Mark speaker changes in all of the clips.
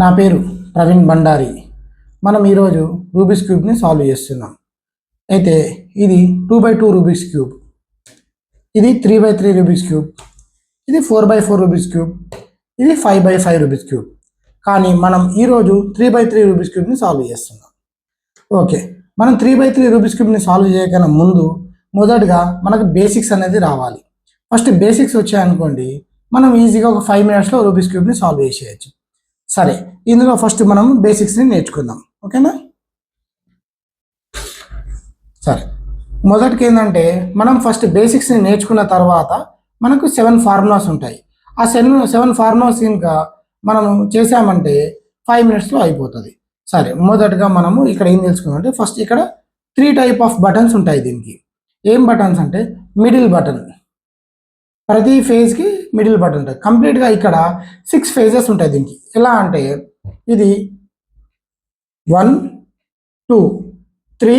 Speaker 1: నా పేరు ప్రవీణ్ బండారి మనం ఈరోజు రూబిక్స్ క్యూబ్ని సాల్వ్ చేస్తున్నాం. అయితే ఇది two by two Rubik's cube ఇది three by three Rubik's cube ఇది four by four Rubik's cube ఇది five by five Rubik's cube కానీ మనం ఈరోజు త్రీ బై త్రీ రూబిక్స్ క్యూబ్ని సాల్వ్ చేస్తున్నాం. ఓకే మనం త్రీ బై త్రీ రూబిక్స్ క్యూబ్ని సాల్వ్ చేయకన్నా ముందు మొదటగా మనకు బేసిక్స్ అనేది రావాలి. ఫస్ట్ బేసిక్స్ వచ్చాయనుకోండి మనం ఈజీగా ఒక ఫైవ్ మినిట్స్లో రూబిక్స్ క్యూబ్ని సాల్వ్ చేసేయచ్చు. సరే ఇందులో ఫస్ట్ మనం బేసిక్స్ని నేర్చుకుందాం. ఓకేనా? సరే మొదటికి ఏంటంటే మనం ఫస్ట్ బేసిక్స్ని నేర్చుకున్న తర్వాత మనకు సెవెన్ ఫార్ములాస్ ఉంటాయి. ఆ సెవెన్ సెవెన్ ఫార్ములాస్ ఇంకా మనము చేసామంటే ఫైవ్ మినిట్స్లో అయిపోతుంది. సరే మొదటగా మనము ఇక్కడ ఏం తెలుసుకుందామంటే ఫస్ట్ ఇక్కడ త్రీ టైప్ ఆఫ్ బటన్స్ ఉంటాయి దీనికి. ఏం బటన్స్ అంటే మిడిల్ బటన్ ప్రతి ఫేజ్కి మిడిల్ బటన్ ఉంటుంది కంప్లీట్గా ఇక్కడ సిక్స్ ఫేజెస్ ఉంటాయి దీనికి. ఎలా అంటే ఇది one two three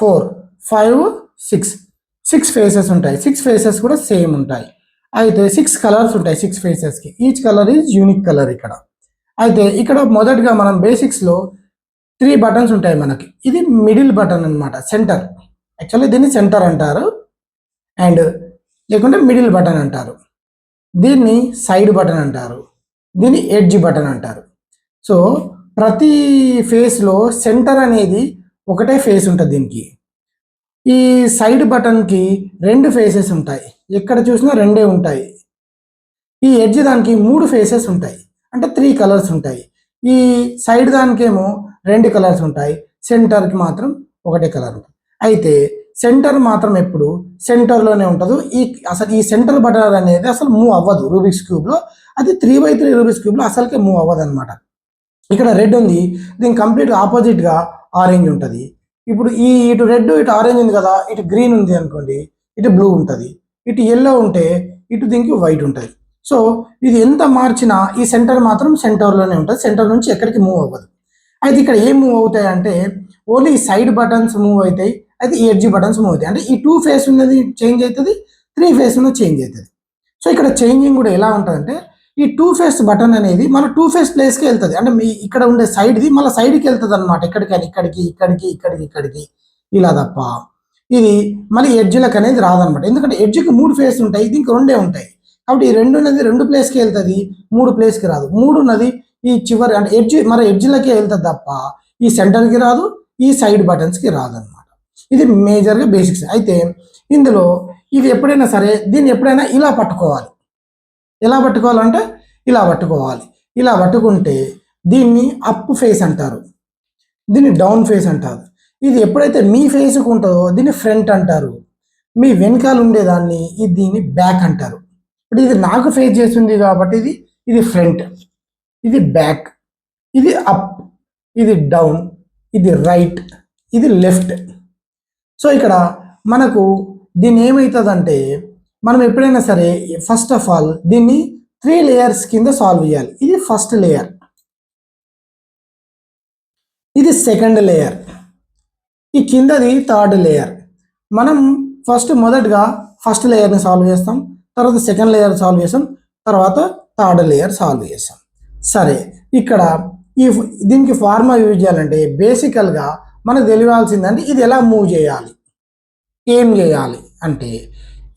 Speaker 1: four five six six faces ఉంటాయి. సిక్స్ ఫేసెస్ కూడా సేమ్ ఉంటాయి. అయితే సిక్స్ కలర్స్ ఉంటాయి six ఫేసెస్కి each colour is unique colour ఇక్కడ. అయితే ఇక్కడ మొదటగా మనం బేసిక్స్లో త్రీ బటన్స్ ఉంటాయి మనకి. ఇది మిడిల్ బటన్ అన్నమాట. సెంటర్ యాక్చువల్లీ దీన్ని సెంటర్ అంటారు. అండ్ లేకుంటే మిడిల్ బటన్ అంటారు. దీన్ని సైడ్ బటన్ అంటారు. దీన్ని ఎడ్జ్ బటన్ అంటారు. సో ప్రతి ఫేస్లో సెంటర్ అనేది ఒకటే ఫేస్ ఉంటుంది దీనికి. ఈ సైడ్ బటన్కి రెండు ఫేసెస్ ఉంటాయి. ఎక్కడ చూసినా రెండే ఉంటాయి. ఈ ఎడ్జ్ దానికి మూడు ఫేసెస్ ఉంటాయి. అంటే త్రీ కలర్స్ ఉంటాయి. ఈ సైడ్ దానికేమో రెండు కలర్స్ ఉంటాయి. సెంటర్కి మాత్రం ఒకటే కలర్ ఉంటుంది. అయితే సెంటర్ మాత్రం ఎప్పుడు? సెంటర్లోనే ఉంటుంది. ఈ అసలు ఈ సెంటర్ బటర్ అనేది అసలు మూవ్ అవ్వదు. రూబిక్స్ క్యూబ్లో అది త్రీ బై త్రీ రూబిక్స్ క్యూబ్లో అసలుకే మూవ్ అవ్వదు అనమాట ఇక్కడ రెడ్ ఉంది. దీని కంప్లీట్గా ఆపోజిట్గా ఆరెంజ్ ఉంటుంది. ఇప్పుడు ఈ ఇటు రెడ్ ఇటు ఆరెంజ్ ఉంది కదా ఇటు గ్రీన్ ఉంది అనుకోండి ఇటు బ్లూ ఉంటుంది. ఇటు ఎల్లో ఉంటే ఇటు దీనికి వైట్ ఉంటుంది. సో ఇది ఎంత మార్చినా ఈ సెంటర్ మాత్రం సెంటర్లోనే ఉంటుంది. సెంటర్ నుంచి ఎక్కడికి మూవ్ అవ్వదు. అయితే ఇక్కడ ఏం మూవ్ అవుతాయి అంటే ఓన్లీ సైడ్ బటన్స్ మూవ్ అవుతాయి. అయితే ఎయిట్ జీ బటన్స్ మూవ్ అవుతాయి. అంటే ఈ టూ ఫేస్ ఉన్నది చేంజ్ అవుతుంది త్రీ ఫేస్ ఉన్నది చేంజ్ అవుతుంది. సో ఇక్కడ చేంజింగ్ కూడా ఎలా ఉంటుందంటే ఈ టూ ఫేస్ బటన్ అనేది మన టూ ఫేస్ ప్లేస్కి వెళ్తుంది. అంటే మీ ఇక్కడ ఉండే సైడ్ది మళ్ళీ సైడ్కి వెళ్తుంది అనమాట ఎక్కడికైనా ఇక్కడికి ఇక్కడికి ఇక్కడికి ఇక్కడికి. ఇలా తప్ప. ఇది మళ్ళీ ఎడ్జ్లకు అనేది రాదనమాట ఎందుకంటే ఎడ్జ్కి మూడు ఫేస్ ఉంటాయి దీనికి రెండే ఉంటాయి. కాబట్టి ఈ రెండు ఉన్నది రెండు ప్లేస్కి వెళ్తుంది మూడు ప్లేస్కి రాదు. మూడు ఉన్నది ఈ చివరి అంటే ఎడ్జ్ మరి ఎడ్జ్లకే వెళ్తుంది తప్ప ఈ సెంటర్కి రాదు ఈ సైడ్ బటన్స్కి రాదు ఇది మేజర్గా బేసిక్స్ అయితే ఇందులో ఇది ఎప్పుడైనా సరే దీన్ని ఎప్పుడైనా ఇలా పట్టుకోవాలి. ఎలా పట్టుకోవాలంటే ఇలా పట్టుకోవాలి. ఇలా పట్టుకుంటే దీన్ని అప్ ఫేస్ అంటారు. దీన్ని డౌన్ ఫేస్ అంటారు. ఇది ఎప్పుడైతే మీ ఫేస్కు ఉంటుందో దీన్ని ఫ్రంట్ అంటారు. మీ వెనకాల ఉండేదాన్ని ఇది దీన్ని బ్యాక్ అంటారు. ఇప్పుడు ఇది నాకు ఫేస్ చేస్తుంది కాబట్టి ఇది ఇది ఫ్రంట్ ఇది బ్యాక్ ఇది అప్ ఇది డౌన్ ఇది రైట్ ఇది లెఫ్ట్ సో ఇక్కడ మనకు దీన్ని ఏమవుతుందంటే మనం ఎప్పుడైనా సరే ఫస్ట్ ఆఫ్ ఆల్ దీన్ని త్రీ లేయర్స్ కింద సాల్వ్ చేయాలి. ఇది ఫస్ట్ లేయర్ ఇది సెకండ్ లేయర్ ఈ కిందది థర్డ్ లేయర్ మనం ఫస్ట్ మొదటగా ఫస్ట్ లేయర్ని సాల్వ్ చేస్తాం తర్వాత సెకండ్ లేయర్ సాల్వ్ చేస్తాం తర్వాత థర్డ్ లేయర్ సాల్వ్ చేస్తాం. సరే ఇక్కడ ఈ దీనికి ఫార్ములా యూజ్ చేయాలంటే బేసికల్గా మనకు తెలియాల్సిందంటే ఇది ఎలా మూవ్ చేయాలి? ఏం చేయాలి? అంటే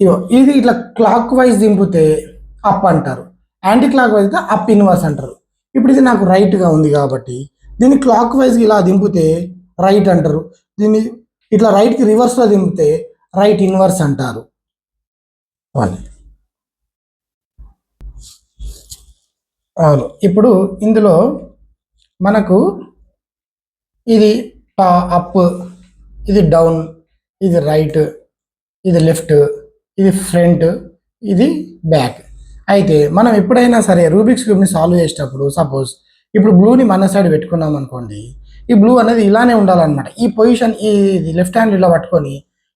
Speaker 1: ఇగో ఇది ఇట్లా క్లాక్ వైజ్ దింపితే అప్ అంటారు. యాంటీ క్లాక్ వైజ్ అయితే అప్ ఇన్వర్స్ అంటారు. ఇప్పుడు ఇది నాకు రైట్గా ఉంది కాబట్టి దీన్ని క్లాక్ వైజ్ ఇలా దింపితే రైట్ అంటారు. దీన్ని ఇట్లా రైట్కి రివర్స్లో దింపితే రైట్ ఇన్వర్స్ అంటారు. అవును. ఇప్పుడు ఇందులో మనకు ఇది అప్ ఇది డౌన్ ఇది రైట్ ఇది లెఫ్ట్ ఇది ఫ్రంట్ ఇది బ్యాక్ అయితే మనం ఎప్పుడైనా సరే రూబిక్స్ క్యూబ్ని సాల్వ్ చేసేటప్పుడు సపోజ్ ఇప్పుడు బ్లూని మన సైడ్ పెట్టుకున్నాం అనుకోండి ఈ బ్లూ అనేది ఇలానే ఉండాలన్నమాట. ఈ పొజిషన్ ఈ లెఫ్ట్ హ్యాండ్ ఇలా పట్టుకొని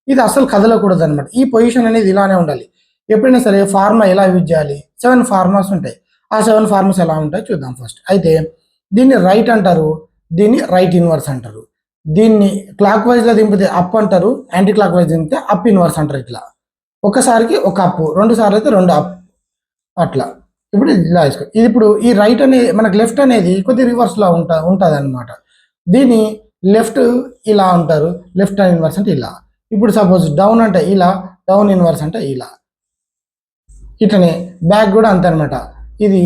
Speaker 1: ఇది అసలు కదలకూడదు అనమాట ఈ పొజిషన్ అనేది ఇలానే ఉండాలి. ఎప్పుడైనా సరే ఫార్మా ఎలా యూజ్ చేయాలి? సెవెన్ ఫార్మాస్ ఉంటాయి. ఆ సెవెన్ ఫార్మాస్ ఎలా ఉంటాయి చూద్దాం ఫస్ట్ అయితే దీన్ని రైట్ అంటారు దీన్ని రైట్ ఇన్వర్స్ అంటారు. దీన్ని క్లాక్ వైజ్లో దింపితే అప్ అంటారు యాంటీ క్లాక్ వైజ్ దింపితే అప్ ఇన్వర్స్ అంటారు ఇట్లా. ఒకసారికి ఒక అప్పు రెండు సార్లు అయితే రెండు అప్ అట్లా. ఇప్పుడు ఇలా వేసుకో. ఇది ఇప్పుడు ఈ రైట్ అనేది మనకు లెఫ్ట్ అనేది కొద్ది రివర్స్లో ఉంటా ఉంటుంది అనమాట దీన్ని లెఫ్ట్ ఇలా ఉంటారు లెఫ్ట్ ఇన్వర్స్ అంటే ఇలా. ఇప్పుడు సపోజ్ డౌన్ అంటే ఇలా డౌన్ ఇన్వర్స్ అంటే ఇలా. ఇట్లనే బ్యాక్ కూడా అంతే అనమాట ఇది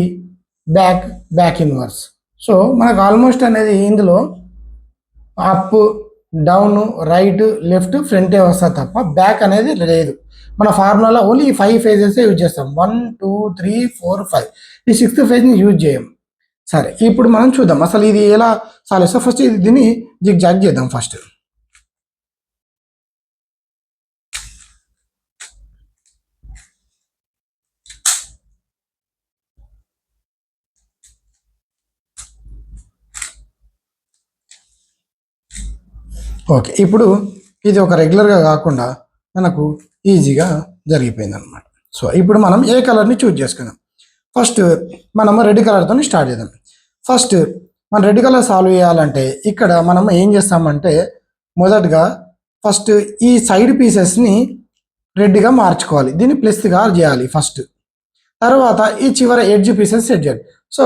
Speaker 1: బ్యాక్ బ్యాక్ ఇన్వర్స్ సో మనకు ఆల్మోస్ట్ అనేది ఇందులో అప్ డౌన్ రైట్ లెఫ్ట్ ఫ్రంటే వస్తుంది తప్ప బ్యాక్ అనేది లేదు. మన ఫార్ములాలో ఓన్లీ ఈ ఫైవ్ ఫేజెస్ యూజ్ చేస్తాం. One two three four five. ఈ సిక్స్త్ ఫేజ్ని యూజ్ చేయం. సరే ఇప్పుడు మనం చూద్దాం. అసలు ఇది ఎలా సాల్వ్ చేస్తాం? ఫస్ట్ ఇది దీన్ని జిగ్ జాగ్ చేద్దాం ఫస్ట్. ఓకే ఇప్పుడు ఇది ఒక రెగ్యులర్గా కాకుండా మనకు ఈజీగా జరిగిపోయింది అనమాట సో ఇప్పుడు మనం ఏ కలర్ని చూజ్ చేసుకుందాం. ఫస్ట్ మనం రెడ్ కలర్తో స్టార్ట్ చేద్దాం. ఫస్ట్ మనం రెడ్ కలర్ సాల్వ్ చేయాలంటే ఇక్కడ మనం ఏం చేస్తామంటే మొదటగా ఫస్ట్ ఈ సైడ్ పీసెస్ని రెడ్గా మార్చుకోవాలి. దీన్ని ప్లస్గా చేయాలి ఫస్ట్. తర్వాత ఈ చివర ఎడ్జ్ పీసెస్ సెట్ చేయాలి. సో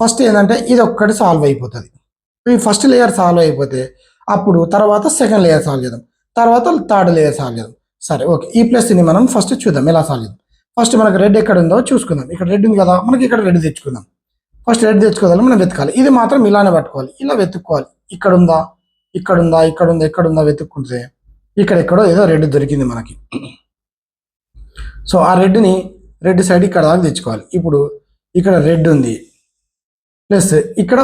Speaker 1: ఫస్ట్ ఏంటంటే ఇది ఒక్కటి సాల్వ్ అయిపోతుంది. ఈ ఫస్ట్ లేయర్ సాల్వ్ అయిపోతే అప్పుడు తర్వాత సెకండ్ లేయర్ సాల్వ్ చేద్దాం. తర్వాత థర్డ్ లేయర్ సాల్వ్ చేద్దాం. సరే ఓకే. ఈ ప్లస్ని మనం ఫస్ట్ చూద్దాం ఎలా సాల్వ్ చేద్దాం. ఫస్ట్ మనకు రెడ్ ఎక్కడ ఉందో చూసుకుందాం. ఇక్కడ రెడ్ ఉంది కదా మనకి ఇక్కడ రెడ్ తెచ్చుకుందాం. ఫస్ట్ రెడ్ తెచ్చుకోవాలి మనం వెతకాలి. ఇది మాత్రం ఇలానే పట్టుకోవాలి. ఇలా వెతుక్కోవాలి. ఇక్కడ ఉందా? ఇక్కడ ఉందా? ఇక్కడ ఉందా? ఎక్కడ ఉందా? వెతుక్కుంటే ఇక్కడ ఎక్కడో ఏదో రెడ్ దొరికింది మనకి. సో ఆ రెడ్ని రెడ్ సైడ్ ఇక్కడ దాకా తెచ్చుకోవాలి. ఇప్పుడు ఇక్కడ రెడ్ ఉంది ప్లస్ ఇక్కడ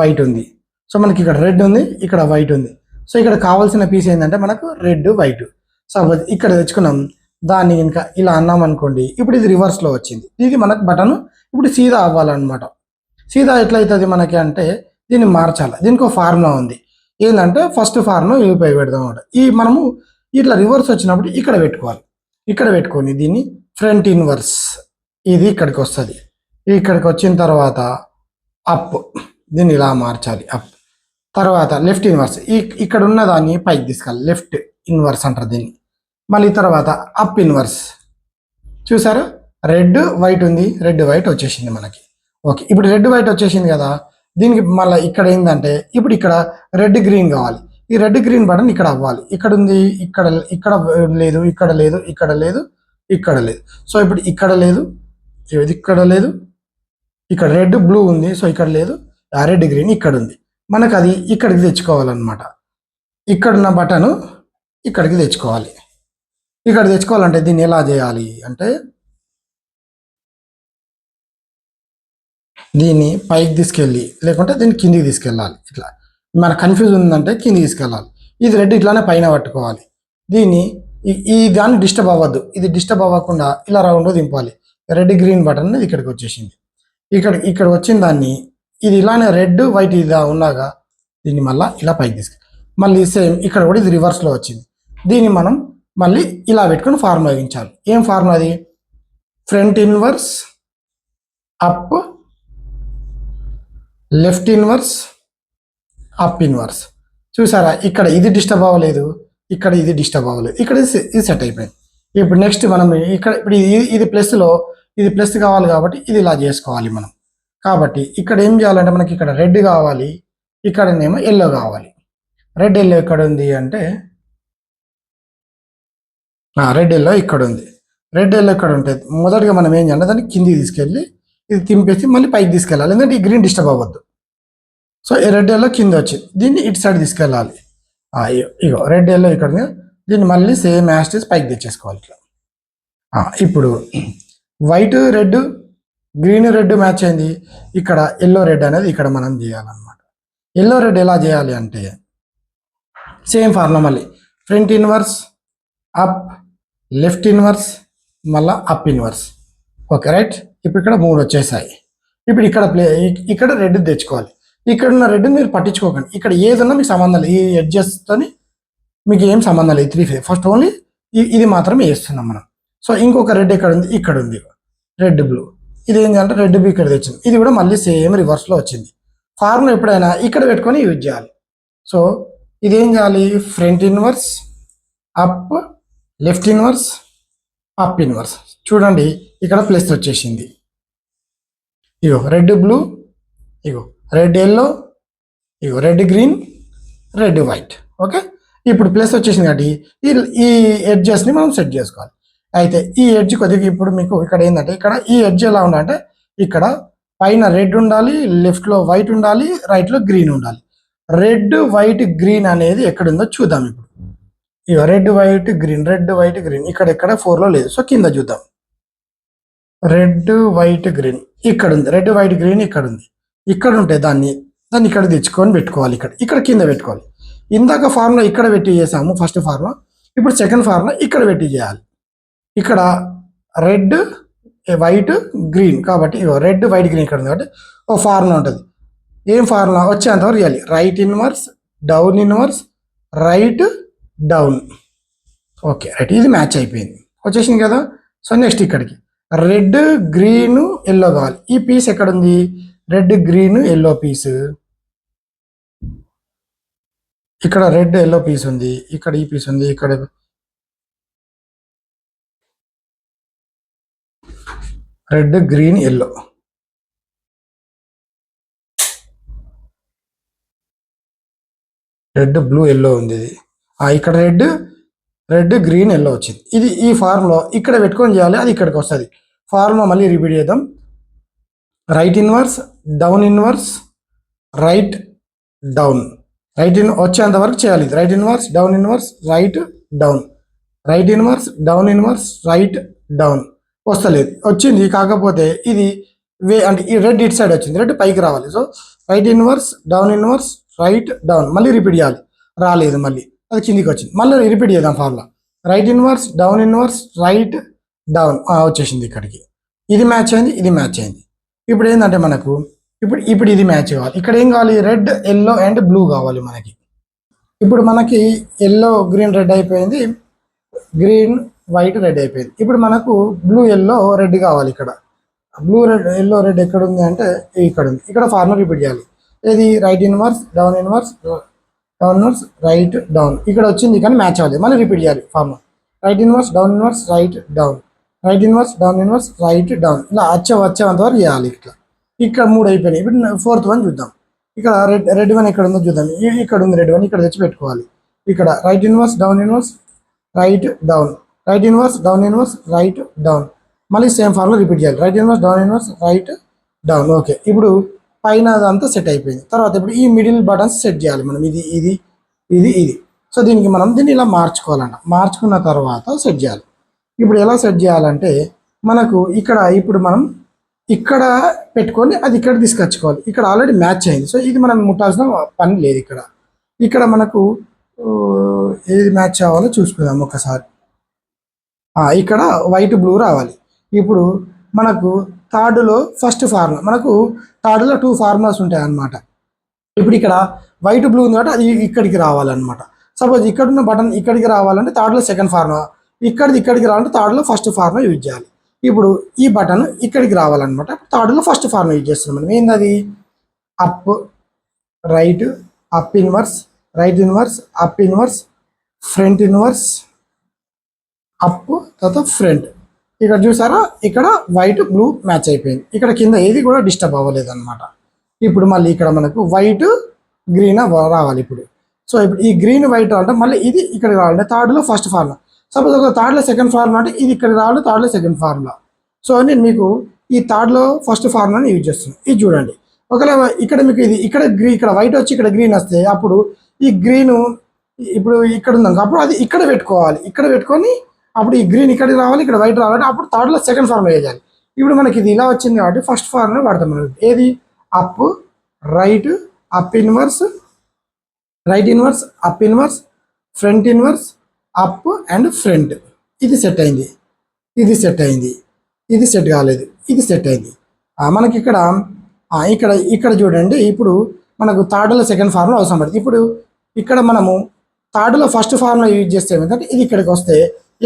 Speaker 1: వైట్ ఉంది. సో మనకి ఇక్కడ రెడ్ ఉంది ఇక్కడ వైట్ ఉంది. సో ఇక్కడ కావాల్సిన పీస్ ఏంటంటే మనకు రెడ్ వైట్ సో ఇక్కడ తెచ్చుకున్నాం. దాన్ని ఇంకా ఇలా అన్నాం అనుకోండి ఇప్పుడు ఇది రివర్స్లో వచ్చింది. ఇది మనకు బటన్ ఇప్పుడు సీదా అవ్వాలన్నమాట. సీదా ఎట్లయితుంది మనకి అంటే దీన్ని మార్చాలి. దీనికి ఒక ఫార్ములా ఉంది. ఏంటంటే ఫస్ట్ ఫార్ములా యూపై పెడదాం అనమాట ఈ మనము ఇట్లా రివర్స్ వచ్చినప్పుడు ఇక్కడ పెట్టుకోవాలి. ఇక్కడ పెట్టుకొని దీన్ని ఫ్రంట్ ఇన్వర్స్ ఇది ఇక్కడికి వస్తుంది. ఇక్కడికి వచ్చిన తర్వాత అప్ దీన్ని ఇలా మార్చాలి అప్ తర్వాత లెఫ్ట్ ఇన్వర్స్ ఈ ఇక్కడ ఉన్న దాన్ని పైకి తీసుకెళ్ళి లెఫ్ట్ ఇన్వర్స్ అంటారు దీన్ని. మళ్ళీ తర్వాత అప్ ఇన్వర్స్ చూసారా రెడ్ వైట్ ఉంది. రెడ్ వైట్ వచ్చేసింది మనకి. ఓకే ఇప్పుడు రెడ్ వైట్ వచ్చేసింది కదా. దీనికి మళ్ళీ ఇక్కడ ఏంటంటే ఇప్పుడు ఇక్కడ రెడ్ గ్రీన్ కావాలి. ఈ రెడ్ గ్రీన్ బటన్ ఇక్కడ అవ్వాలి. ఇక్కడ ఉంది ఇక్కడ ఇక్కడ లేదు ఇక్కడ లేదు ఇక్కడ లేదు ఇక్కడ లేదు. సో ఇప్పుడు ఇక్కడ లేదు ఇక్కడ లేదు? ఇక్కడ రెడ్ బ్లూ ఉంది. సో ఇక్కడ లేదు. ఆ రెడ్ గ్రీన్ ఇక్కడ ఉంది. మనకు అది ఇక్కడికి తెచ్చుకోవాలన్నమాట. ఇక్కడున్న బటను ఇక్కడికి తెచ్చుకోవాలి. ఇక్కడ తెచ్చుకోవాలంటే దీన్ని ఎలా చేయాలి అంటే దీన్ని పైకి తీసుకెళ్ళి లేకుంటే దీన్ని కిందికి తీసుకెళ్ళాలి. ఇట్లా. మన కన్ఫ్యూజ్ ఉందంటే కిందికి తీసుకెళ్ళాలి. ఇది రెడ్ ఇట్లానే పైన పట్టుకోవాలి. దీన్ని ఈ- ఈ దాన్ని డిస్టర్బ్ అవ్వద్దు. ఇది డిస్టర్బ్ అవ్వకుండా ఇలా రౌండ్ దింపాలి. రెడ్ గ్రీన్ బటన్ అనేది ఇక్కడికి వచ్చేసింది. ఇక్కడ ఇక్కడ వచ్చిన దాన్ని ఇది ఇలానే రెడ్ వైట్ ఇది ఉన్నాగా దీన్ని మళ్ళీ ఇలా పైకి తీసుకు మళ్ళీ సేమ్ ఇక్కడ కూడా ఇది రివర్స్లో వచ్చింది. దీన్ని మనం మళ్ళీ ఇలా పెట్టుకొని ఫార్ములా వేయించాలి ఏం ఫార్ములా అది? Front inverse up left inverse up inverse చూసారా? ఇక్కడ ఇది డిస్టర్బ్ అవ్వలేదు ఇక్కడ ఇది డిస్టర్బ్ అవ్వలేదు. ఇక్కడ ఇది ఇది సెట్ అయిపోయింది. ఇప్పుడు నెక్స్ట్ మనం ఇక్కడ ఇప్పుడు ఇది ఇది ప్లస్లో ఇది ప్లస్ కావాలి కాబట్టి ఇది ఇలా చేసుకోవాలి మనం. కాబట్టి ఇక్కడ ఏం చేయాలంటే మనకి ఇక్కడ రెడ్ కావాలి ఇక్కడనేమో ఎల్లో కావాలి. రెడ్ ఎల్లో ఎక్కడ ఉంది అంటే రెడ్ ఎల్లో ఇక్కడ ఉంది. రెడ్ ఎల్లో ఇక్కడ ఉంటుంది మొదటగా మనం ఏం చేయాలి దాన్ని కిందికి తీసుకెళ్ళి ఇది తింపేసి మళ్ళీ పైకి తీసుకెళ్ళాలి. ఎందుకంటే ఈ గ్రీన్ డిస్టర్బ్ అవ్వద్దు. సో ఈ రెడ్ ఎల్లో కింద వచ్చింది దీన్ని ఇటు సైడ్ తీసుకెళ్ళాలి. ఇగో- రెడ్ ఎల్లో ఇక్కడ ఉంది. దీన్ని మళ్ళీ సేమ్ యాస్టేజ్ పైకి తెచ్చేసుకోవాలి ఇట్లా. ఇప్పుడు white red green red match అయింది. ఇక్కడ ఎల్లో రెడ్ అనేది ఇక్కడ మనం చేయాలన్నమాట. ఎల్లో రెడ్ ఎలా చేయాలి అంటే సేమ్ ఫార్ములా మళ్ళీ. Front inverse up left inverse మళ్ళా అప్ ఇన్వర్స్. Okay right? ఇప్పుడు ఇక్కడ మూడు వచ్చేసాయి. ఇప్పుడు ఇక్కడ ప్లే ఇక్కడ రెడ్ తెచ్చుకోవాలి. ఇక్కడ ఉన్న రెడ్ మీరు పట్టించుకోకండి. ఇక్కడ ఏదన్నా మీకు సంబంధం లేదు. ఈ ఎడ్జెస్తోని మీకు ఏం సంబంధం లేదు. త్రీ ఫేజ్ ఫస్ట్ ఓన్లీ ఇది మాత్రమే వేస్తున్నాం మనం. సో ఇంకొక రెడ్ ఎక్కడ ఉంది? ఇక్కడ ఉంది. Red blue. ఇది ఏం చేయాలంటే రెడ్ బి ఇక్కడ తెచ్చింది. ఇది కూడా మళ్ళీ సేమ్ రివర్స్లో వచ్చింది. ఫార్ములా ఎప్పుడైనా ఇక్కడ పెట్టుకొని యూజ్ చేయాలి. సో ఇది ఏం చేయాలి? Front inverse up left inverse up inverse చూడండి ఇక్కడ ప్లస్ వచ్చేసింది. ఇగో రెడ్ బ్లూ ఇగో రెడ్ ఎల్లో ఇగో red green red white okay ఇప్పుడు ప్లస్ వచ్చేసింది కాబట్టి ఈ ఈ ఎడ్జెస్ని మనం సెట్ చేసుకోవాలి. అయితే ఈ ఎడ్జ్ కొద్దిగా ఇప్పుడు మీకు ఇక్కడ ఏంటంటే ఇక్కడ ఈ ఎడ్జ్ ఎలా ఉండాలంటే ఇక్కడ పైన రెడ్ ఉండాలి లెఫ్ట్లో వైట్ ఉండాలి రైట్లో గ్రీన్ ఉండాలి. రెడ్ వైట్ గ్రీన్ అనేది ఎక్కడుందో చూద్దాం ఇప్పుడు. ఇక red white green red white green ఇక్కడ ఎక్కడ ఫోర్లో లేదు. సో కింద చూద్దాం. రెడ్ వైట్ గ్రీన్ ఇక్కడ ఉంది రెడ్ వైట్ గ్రీన్ ఇక్కడ ఉంది ఇక్కడ ఉంటే దాన్ని దాన్ని ఇక్కడ తెచ్చుకొని పెట్టుకోవాలి ఇక్కడ. ఇక్కడ కింద పెట్టుకోవాలి. ఇందాక ఫార్ములా ఇక్కడ పెట్టి చేసాము ఫస్ట్ ఫార్ములా ఇప్పుడు సెకండ్ ఫార్ములా ఇక్కడ పెట్టి చేయాలి. ఇక్కడ రెడ్ వైట్ గ్రీన్ కాబట్టి రెడ్ వైట్ గ్రీన్ ఇక్కడ ఉంది కాబట్టి ఒక ఫార్ములా ఉంటుంది. ఏం ఫార్ములా వచ్చేంతవరకు చేయాలి right inverse down inverse right down okay right ఇది మ్యాచ్ అయిపోయింది. వచ్చేసింది కదా? సో నెక్స్ట్ ఇక్కడికి. రెడ్ గ్రీన్ ఎల్లో కావాలి. ఈ పీస్ ఎక్కడ ఉంది రెడ్ గ్రీన్ ఎల్లో పీస్ ఇక్కడ రెడ్ ఎల్లో పీస్ ఉంది. ఇక్కడ ఈ పీస్ ఉంది. ఇక్కడ red green yellow. Red blue yellow ఉంది ఇది ఇక్కడ రెడ్ రెడ్ గ్రీన్ ఎల్లో వచ్చింది. ఇది ఈ ఫార్ములా ఇక్కడ పెట్టుకొని చేయాలి అది ఇక్కడికి వస్తుంది. ఫార్ములా మళ్ళీ రిపీట్ చేద్దాం. Right inverse down inverse right down. Right in వచ్చేంత వరకు చేయాలి right inverse down inverse right down. Right inverse down inverse right down. వస్తలేదు. వచ్చింది కాకపోతే ఇది వే అంటే ఈ రెడ్ ఇట్ సైడ్ వచ్చింది. రెడ్ పైకి రావాలి. So right inverse down inverse right down. మళ్ళీ రిపీట్ చేయాలి. రాలేదు మళ్ళీ. అది కిందికి వచ్చింది. మళ్ళీ రిపీట్ చేద్దాం formula. Right inverse down inverse right down. వచ్చేసింది ఇక్కడికి. ఇది మ్యాచ్ అయింది ఇది మ్యాచ్ అయింది. ఇప్పుడు ఏంటంటే మనకు ఇప్పుడు ఇప్పుడు ఇది మ్యాచ్ కావాలి. ఇక్కడ ఏం కావాలి? రెడ్ ఎల్లో అండ్ బ్లూ కావాలి మనకి. ఇప్పుడు మనకి ఎల్లో గ్రీన్ రెడ్ అయిపోయింది. గ్రీన్ వైట్ రెడ్ అయిపోయింది. ఇప్పుడు మనకు బ్లూ ఎల్లో రెడ్ కావాలి ఇక్కడ. బ్లూ రెడ్ ఎల్లో రెడ్ ఎక్కడ ఉంది అంటే ఇక్కడ ఉంది ఇక్కడ ఫార్ములా రిపీట్ చేయాలి. ఏది? Right inverse down inverse down inverse right down. ఇక్కడ వచ్చింది కానీ మ్యాచ్ అవ్వాలి మళ్ళీ రిపీట్ చేయాలి formula right inverse down inverse right down. Right inverse down inverse right down. ఇలా వచ్చే వచ్చేంత వరకు చేయాలి ఇట్లా ఇక్కడ మూడు అయిపోయినాయి. ఇప్పుడు ఫోర్త్ వన్ చూద్దాం. ఇక్కడ రెడ్ రెడ్ వన్ ఎక్కడ ఉందో చూద్దాం. ఇక్కడ ఉంది రెడ్ వన్. ఇక్కడ తెచ్చి పెట్టుకోవాలి. ఇక్కడ right inverse down inverse right down. Right inverse down inverse right down మళ్ళీ సేమ్ ఫార్ములా రిపీట్ చేయాలి. Right inverse down inverse right down okay ఇప్పుడు పైన అదంతా సెట్ అయిపోయింది. తర్వాత ఇప్పుడు ఈ మిడిల్ బటన్స్ సెట్ చేయాలి మనం. ఇది ఇది ఇది ఇది. సో దీనికి మనం దీన్ని ఇలా మార్చుకోవాలన్న. మార్చుకున్న తర్వాత సెట్ చేయాలి. ఇప్పుడు ఎలా సెట్ చేయాలంటే మనకు ఇక్కడ ఇప్పుడు మనం ఇక్కడ పెట్టుకొని అది ఇక్కడ తీసుకొచ్చుకోవాలి. ఇక్కడ ఆల్రెడీ మ్యాచ్ అయింది. సో ఇది మనం ముట్టాల్సిన పని లేదు ఇక్కడ. ఇక్కడ మనకు ఏది మ్యాచ్ అవ్వాలో చూసుకుందాం ఒకసారి. ఇక్కడ వైట్ బ్లూ రావాలి. ఇప్పుడు మనకు థర్డ్లో ఫస్ట్ ఫార్ములా మనకు థర్డ్లో టూ ఫార్ములాస్ ఉంటాయి అన్నమాట ఇప్పుడు ఇక్కడ వైట్ బ్లూ ఉంది కాబట్టి అది ఇక్కడికి రావాలన్నమాట. సపోజ్ ఇక్కడున్న బటన్ ఇక్కడికి రావాలంటే థర్డ్లో సెకండ్ ఫార్ములా ఇక్కడిది ఇక్కడికి రావాలంటే థర్డ్లో ఫస్ట్ ఫార్ములా యూజ్ చేయాలి. ఇప్పుడు ఈ బటన్ ఇక్కడికి రావాలన్నమాట థర్డ్లో ఫస్ట్ ఫార్ములా యూజ్ చేస్తున్నాం మనం. ఏంది up right up inverse right inverse up inverse front inverse up తర్వాత ఫ్రంట్. ఇక్కడ చూసారా? ఇక్కడ వైట్ బ్లూ మ్యాచ్ అయిపోయింది. ఇక్కడ కింద ఏది కూడా డిస్టర్బ్ అవ్వలేదు అనమాట ఇప్పుడు మళ్ళీ ఇక్కడ మనకు వైట్ గ్రీన్ రావాలి ఇప్పుడు. సో ఇప్పుడు ఈ గ్రీన్ వైట్ రావడం మళ్ళీ ఇది ఇక్కడ రావాలంటే థర్డ్లో ఫస్ట్ ఫార్ములా. సపోజ్ ఒక థర్డ్లో సెకండ్ ఫార్ములా అంటే ఇది ఇక్కడ రావాలి థర్డ్లో సెకండ్ ఫార్ములా. సో నేను మీకు ఈ థర్డ్లో ఫస్ట్ ఫార్ములాని యూజ్ చేస్తున్నాను ఇది చూడండి. ఒకవేళ ఇక్కడ మీకు ఇది ఇక్కడ గ్రీ ఇక్కడ వైట్ వచ్చి ఇక్కడ గ్రీన్ వస్తే అప్పుడు ఈ గ్రీను ఇప్పుడు ఇక్కడ ఉందాం అప్పుడు అది ఇక్కడ పెట్టుకోవాలి. ఇక్కడ పెట్టుకొని అప్పుడు ఈ గ్రీన్ ఇక్కడికి రావాలి ఇక్కడ వైట్ రావాలి అప్పుడు థర్డ్లో సెకండ్ ఫార్ములా వేయాలి. ఇప్పుడు మనకి ఇది ఇలా వచ్చింది కాబట్టి ఫస్ట్ ఫార్ములా వాడతాం మనం. ఏది? Up right up inverse right inverse up inverse front inverse up and front ఇది సెట్ అయింది. ఇది సెట్ అయింది. ఇది సెట్ కాలేదు. ఇది సెట్ అయింది. మనకి ఇక్కడ ఇక్కడ ఇక్కడ చూడండి. ఇప్పుడు మనకు థర్డ్లో సెకండ్ ఫార్ములా అవసరం పడుతుంది. ఇప్పుడు ఇక్కడ మనము థర్డ్లో ఫస్ట్ ఫార్ములా యూజ్ చేస్తే ఏంటంటే ఇది ఇక్కడికి వస్తే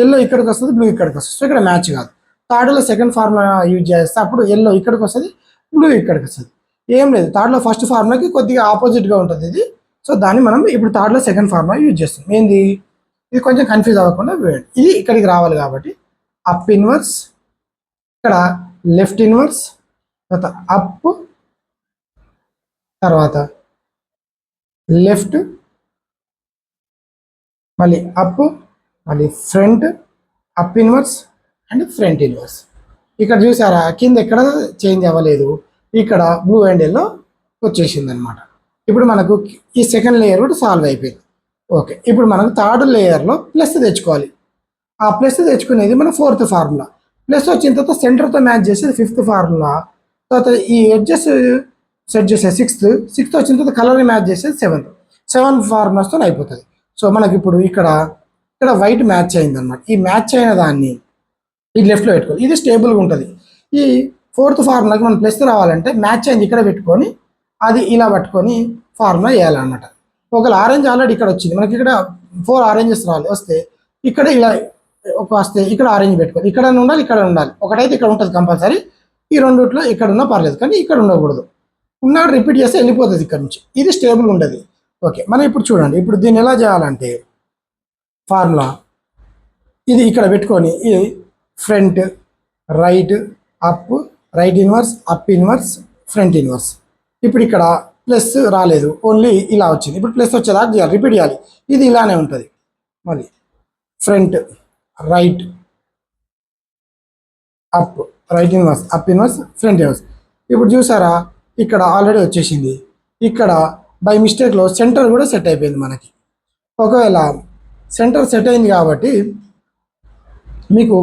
Speaker 1: ఎల్లో ఇక్కడికి వస్తుంది బ్లూ ఇక్కడికి వస్తుంది. సో ఇక్కడ మ్యాచ్ కాదు. థర్డ్లో సెకండ్ ఫార్ములా యూజ్ చేస్తే అప్పుడు ఎల్లో ఇక్కడికి వస్తుంది బ్లూ ఇక్కడికి వస్తుంది. ఏం లేదు. థర్డ్లో ఫస్ట్ ఫార్ములాకి కొద్దిగా ఆపోజిట్గా ఉంటుంది ఇది. సో దాన్ని మనం ఇప్పుడు థర్డ్లో సెకండ్ ఫార్ములా యూజ్ చేస్తాం. ఏంది? ఇది కొంచెం కన్ఫ్యూజ్ అవ్వకుండా వేయండి. ఇది ఇక్కడికి రావాలి కాబట్టి అప్ ఇన్వర్స్ ఇక్కడ లెఫ్ట్ ఇన్వర్స్ తర్వాత అప్ తర్వాత లెఫ్ట్ మళ్ళీ అప్ మళ్ళీ front up inverse and front inverse. ఇక్కడ చూసారా కింద ఎక్కడ చేంజ్ అవ్వలేదు. ఇక్కడ బ్లూ అండ్ ఎల్లో వచ్చేసింది అనమాట ఇప్పుడు మనకు ఈ సెకండ్ లేయర్ కూడా సాల్వ్ అయిపోయింది. ఓకే ఇప్పుడు మనకు థర్డ్ లేయర్లో ప్లస్ తెచ్చుకోవాలి. ఆ ప్లస్ తెచ్చుకునేది మన ఫోర్త్ ఫార్ములా ప్లస్ వచ్చిన తర్వాత సెంటర్తో మ్యాచ్ చేసేది ఫిఫ్త్ ఫార్ములా తర్వాత ఈ ఎడ్జెస్ సెట్ చేసే సిక్స్త్ సిక్స్త్ వచ్చిన తర్వాత కలర్ని మ్యాచ్ చేసేది సెవెంత్ సెవెన్ ఫార్ములాస్తో అయిపోతుంది. సో మనకి ఇప్పుడు ఇక్కడ ఇక్కడ వైట్ మ్యాచ్ అయింది అనమాట ఈ మ్యాచ్ అయిన దాన్ని ఈ లెఫ్ట్లో పెట్టుకోవాలి. ఇది స్టేబుల్గా ఉంటుంది. ఈ ఫోర్త్ ఫార్ములాకి మనం ప్లస్ రావాలంటే మ్యాచ్ అయింది ఇక్కడ పెట్టుకొని అది ఇలా పట్టుకొని ఫార్ములా వేయాలన్నమాట. ఒకవేళ ఆరెంజ్ ఆల్రెడీ ఇక్కడ వచ్చింది. మనకి ఇక్కడ ఫోర్ ఆరెంజెస్ రావాలి వస్తే ఇక్కడ ఇలా ఒక వస్తే ఇక్కడ ఆరెంజ్ పెట్టుకోవాలి. ఇక్కడ ఉండాలి ఇక్కడ ఉండాలి. ఒకటైతే ఇక్కడ ఉంటుంది కంపల్సరీ ఈ రెండిట్లో ఇక్కడ ఉన్నా పర్లేదు. కానీ ఇక్కడ ఉండకూడదు. ఉన్నాడు రిపీట్ చేస్తే వెళ్ళిపోతుంది ఇక్కడ నుంచి. ఇది స్టేబుల్ ఉండదు. ఓకే. మనం ఇప్పుడు చూడండి. ఇప్పుడు దీన్ని ఎలా చేయాలంటే ఫార్ములా. ఇది ఇక్కడ పెట్టుకొని ఇది front right up right inverse up inverse front inverse. ఇప్పుడు ఇక్కడ ప్లస్ రాలేదు. ఓన్లీ ఇలా వచ్చింది. ఇప్పుడు ప్లస్ వచ్చేదాకా చేయాలి. రిపీట్ చేయాలి. ఇది ఇలానే ఉంటుంది. మళ్ళీ front right up right inverse up inverse front inverse. ఇప్పుడు చూసారా? ఇక్కడ ఆల్రెడీ వచ్చేసింది. ఇక్కడ బై మిస్టేక్లో సెంటర్ కూడా సెట్ అయిపోయింది మనకి. ఒకవేళ సెంటర్ సెట్ అయింది కాబట్టి మీకు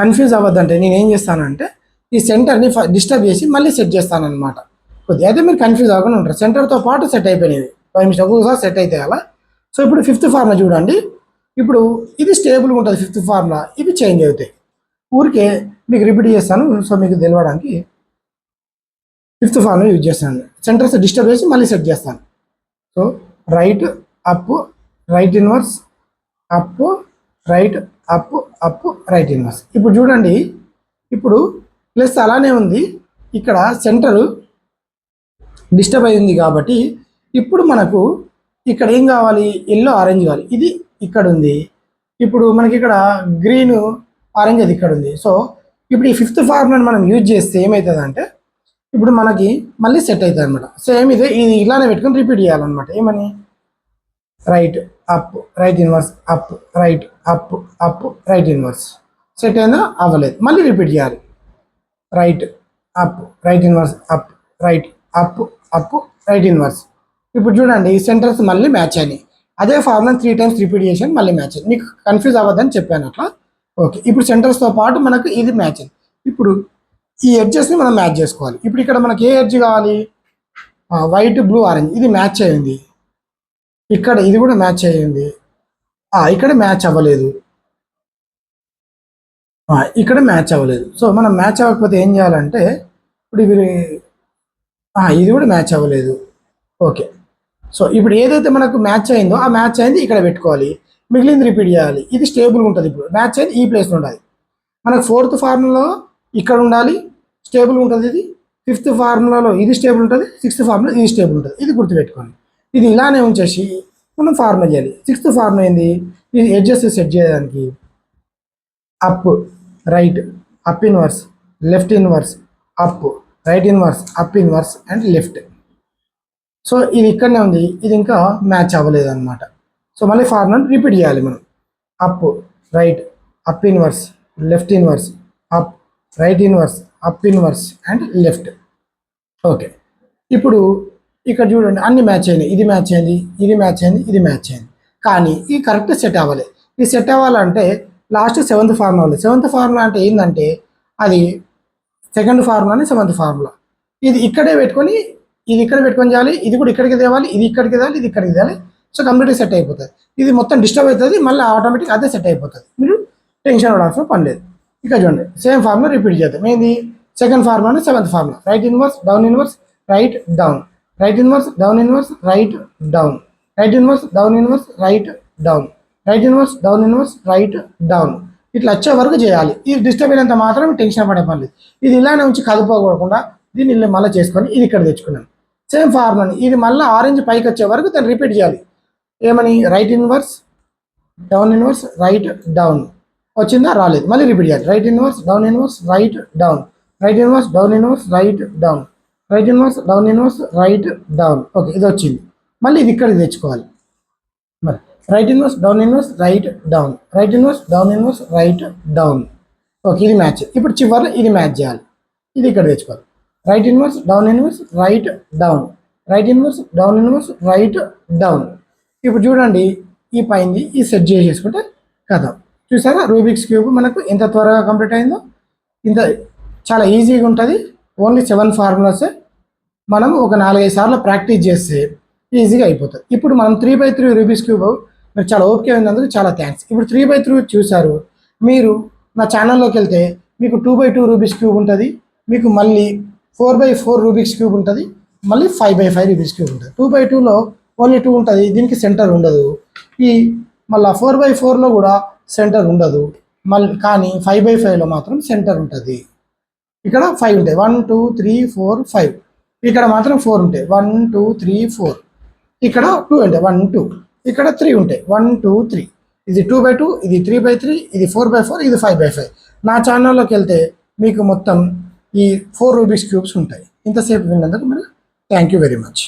Speaker 1: కన్ఫ్యూజ్ అవ్వద్దంటే నేను ఏం చేస్తానంటే ఈ సెంటర్ని డిస్టర్బ్ చేసి మళ్ళీ సెట్ చేస్తానన్నమాట. కొద్దిగా అయితే మీరు కన్ఫ్యూజ్ అవ్వకుండా ఉంటారు. సెంటర్తో పాటు సెట్ అయిపోయినవి ఫైవ్ మిషన్ ఒక్కొక్కసారి సెట్ అయితే అలా సో ఇప్పుడు ఫిఫ్త్ ఫార్ములా చూడండి. ఇప్పుడు ఇది స్టేబుల్గా ఉంటుంది ఫిఫ్త్ ఫార్ములా. ఇవి చేంజ్ అవుతాయి. ఊరికే మీకు రిపీట్ చేస్తాను. సో మీకు తెలియడానికి ఫిఫ్త్ ఫార్ములా యూజ్ చేస్తాను. సెంటర్స్ డిస్టర్బ్ చేసి మళ్ళీ సెట్ చేస్తాను. So right up right inverse up right up up right inverse ఇప్పుడు చూడండి ఇప్పుడు ప్లస్ అలానే ఉంది. ఇక్కడ సెంటర్ డిస్టర్బ్ అయింది కాబట్టి ఇప్పుడు మనకు ఇక్కడ ఏం కావాలి? ఎల్లో ఆరెంజ్ కావాలి. ఇది ఇక్కడ ఉంది. ఇప్పుడు మనకి ఇక్కడ గ్రీన్ ఆరెంజ్ అది ఇక్కడ ఉంది. సో ఇప్పుడు ఈ ఫిఫ్త్ ఫార్ములాని మనం యూజ్ చేస్తే ఏమవుతుంది అంటే ఇప్పుడు మనకి మళ్ళీ సెట్ అవుతుంది అనమాట సేమ్ ఇదే ఇది ఇలానే పెట్టుకొని రిపీట్ చేయాలన్నమాట. ఏమని? Right. Up right inverse up right up up right inverse. Set అయినా అవ్వలేదు. మళ్ళీ రిపీట్ చేయాలి. Right up right inverse up right up up right inverse. ఇప్పుడు చూడండి ఈ సెంటర్స్ మళ్ళీ మ్యాచ్ అయినాయి. అదే ఫార్ములా త్రీ టైమ్స్ రిపీట్ చేసాను మళ్ళీ మ్యాచ్ అయింది మీకు కన్ఫ్యూజ్ అవ్వద్దని చెప్పాను అట్లా. ఓకే ఇప్పుడు సెంటర్స్తో పాటు మనకు ఇది మ్యాచ్ అయింది. ఇప్పుడు ఈ ఎడ్జెస్ని మనం మ్యాచ్ చేసుకోవాలి. ఇప్పుడు ఇక్కడ మనకి ఏ ఎడ్జ్ కావాలి? White blue orange. ఇది మ్యాచ్ అయింది. ఇక్కడ ఇది కూడా మ్యాచ్ అయ్యింది. ఇక్కడ మ్యాచ్ అవ్వలేదు. ఇక్కడ మ్యాచ్ అవ్వలేదు. సో మనం మ్యాచ్ అవ్వకపోతే ఏం చేయాలంటే ఇప్పుడు ఇవి ఇది కూడా మ్యాచ్ అవ్వలేదు. ఓకే. సో ఇప్పుడు ఏదైతే మనకు మ్యాచ్ అయిందో ఆ మ్యాచ్ అయింది ఇక్కడ పెట్టుకోవాలి. మిగిలింది రిపీట్ చేయాలి. ఇది స్టేబుల్గా ఉంటుంది ఇప్పుడు. మ్యాచ్ అయింది ఈ ప్లేస్లో ఉండాలి. మనకు ఫోర్త్ ఫార్ములాలో ఇక్కడ ఉండాలి స్టేబుల్ ఉంటుంది ఇది. ఫిఫ్త్ ఫార్ములాలో ఇది స్టేబుల్ ఉంటుంది సిక్స్త్ ఫార్ములా ఇది స్టేబుల్ ఉంటుంది. ఇది గుర్తుపెట్టుకోండి. ఇది ఇలానే ఉంచేసి మనం ఫార్ములా చేయాలి. సిక్స్త్ ఫార్ములా ఏంది? ఇది ఎడ్జెస్ సెట్ చేయడానికి up right up inverse left inverse up right inverse up inverse and left so ఇది ఇక్కడనే ఉంది. ఇది ఇంకా మ్యాచ్ అవ్వలేదు అనమాట సో మళ్ళీ ఫార్ములా రిపీట్ చేయాలి మనం. Up right up inverse left inverse up right inverse up inverse and left okay ఇప్పుడు ఇక్కడ చూడండి అన్ని మ్యాచ్ అయినాయి. ఇది మ్యాచ్ అయింది ఇది మ్యాచ్ అయింది ఇది మ్యాచ్ అయింది. కానీ ఇది కరెక్ట్ సెట్ అవ్వాలి. ఇది సెట్ అవ్వాలంటే last seventh formula seventh formula అంటే ఏంటంటే అది సెకండ్ ఫార్ములాని సెవెంత్ ఫార్ములా ఇది ఇక్కడే పెట్టుకొని ఇది ఇక్కడ పెట్టుకొని చేయాలి ఇది కూడా ఇక్కడికి తేవాలి ఇది ఇక్కడికి తేవాలి ఇది ఇక్కడికి తేవాలి. సో కంప్లీట్గా సెట్ అయిపోతుంది ఇది మొత్తం డిస్టర్బ్ అవుతుంది మళ్ళీ ఆటోమేటిక్ అదే సెట్ అయిపోతుంది. మీరు టెన్షన్ పడాల్సిన పని లేదు. ఇక్కడ చూడండి సేమ్ ఫార్ములా రిపీట్ చేద్దాం. ఏంది? Second formula seventh formula right inverse down inverse right down right inverse down inverse right down right inverse down inverse right down right inverse down inverse right down ఇట్లా వచ్చే వరకు చేయాలి. ఇది disturb అయినంత మాత్రం tension పడే పని లేదు. ఇది ఇలానే ఉంచి కదుపుకోకుండా దీన్ని మళ్ళీ చేసుకొని ఇది ఇక్కడ తెచ్చుకున్నాను సేమ్ ఫార్ములాని ఇది మళ్ళీ ఆరెంజ్ పైకి వచ్చే వరకు దాన్ని రిపీట్ చేయాలి. ఏమని? Right inverse down inverse right down వచ్చిందా? రాలేదు. మళ్ళీ రిపీట్ చేయాలి. Right inverse down inverse right down right inverse down inverse right down right inverse down inverse right down okay ఇది వచ్చింది మళ్ళీ ఇది ఇక్కడికి తెచ్చుకోవాలి మరి right inverse down inverse right down right inverse down inverse right down okay ఇది match ఇప్పుడు చివరిలో ఇది మ్యాచ్ చేయాలి ఇది ఇక్కడ తెచ్చుకోవాలి right inverse down inverse right down right inverse down inverse right down ఇప్పుడు చూడండి ఈ పైంది ఈ సెట్ చేసేసుకుంటే కథ చూసారా రూబిక్స్ క్యూబ్ మనకు ఎంత త్వరగా కంప్లీట్ అయిందో ఇంత చాలా ఈజీగా ఉంటుంది ఓన్లీ సెవెన్ ఫార్ములాస్ మనం ఒక నాలుగైదు సార్లు ప్రాక్టీస్ చేస్తే ఈజీగా అయిపోతుంది. ఇప్పుడు మనం three by three Rubik's cube మీరు చాలా ఓపిక అయినందుకు చాలా థ్యాంక్స్. ఇప్పుడు త్రీ బై త్రీ చూశారు. మీరు నా ఛానల్లోకి వెళ్తే మీకు two by two Rubik's cube ఉంటుంది. మీకు మళ్ళీ four by four Rubik's cube ఉంటుంది. మళ్ళీ five by five Rubik's cube ఉంటుంది. టూ బై టూలో ఓన్లీ టూ ఉంటుంది. దీనికి సెంటర్ ఉండదు. ఈ మళ్ళీ ఫోర్ బై ఫోర్లో కూడా సెంటర్ ఉండదు. మళ్ళీ కానీ ఫైవ్ బై ఫైవ్లో మాత్రం సెంటర్ ఉంటుంది. ఇక్కడ ఫైవ్ ఉంటాయి. One two three four five ఇక్కడ మాత్రం ఫోర్ ఉంటాయి. వన్ టూ త్రీ ఫోర్ ఇక్కడ టూ ఉంటాయి. వన్ టూ ఇక్కడ త్రీ ఉంటాయి. వన్ టూ త్రీ ఇది టూ బై టూ ఇది త్రీ బై త్రీ ఇది ఫోర్ బై ఫోర్ ఇది ఫైవ్ బై ఫైవ్ నా ఛానల్లోకి వెళ్తే మీకు మొత్తం ఈ ఫోర్ రూబీస్ క్యూబ్స్ ఉంటాయి. ఇంతసేపు విన్నందుకు మీరు థ్యాంక్ యూ వెరీ మచ్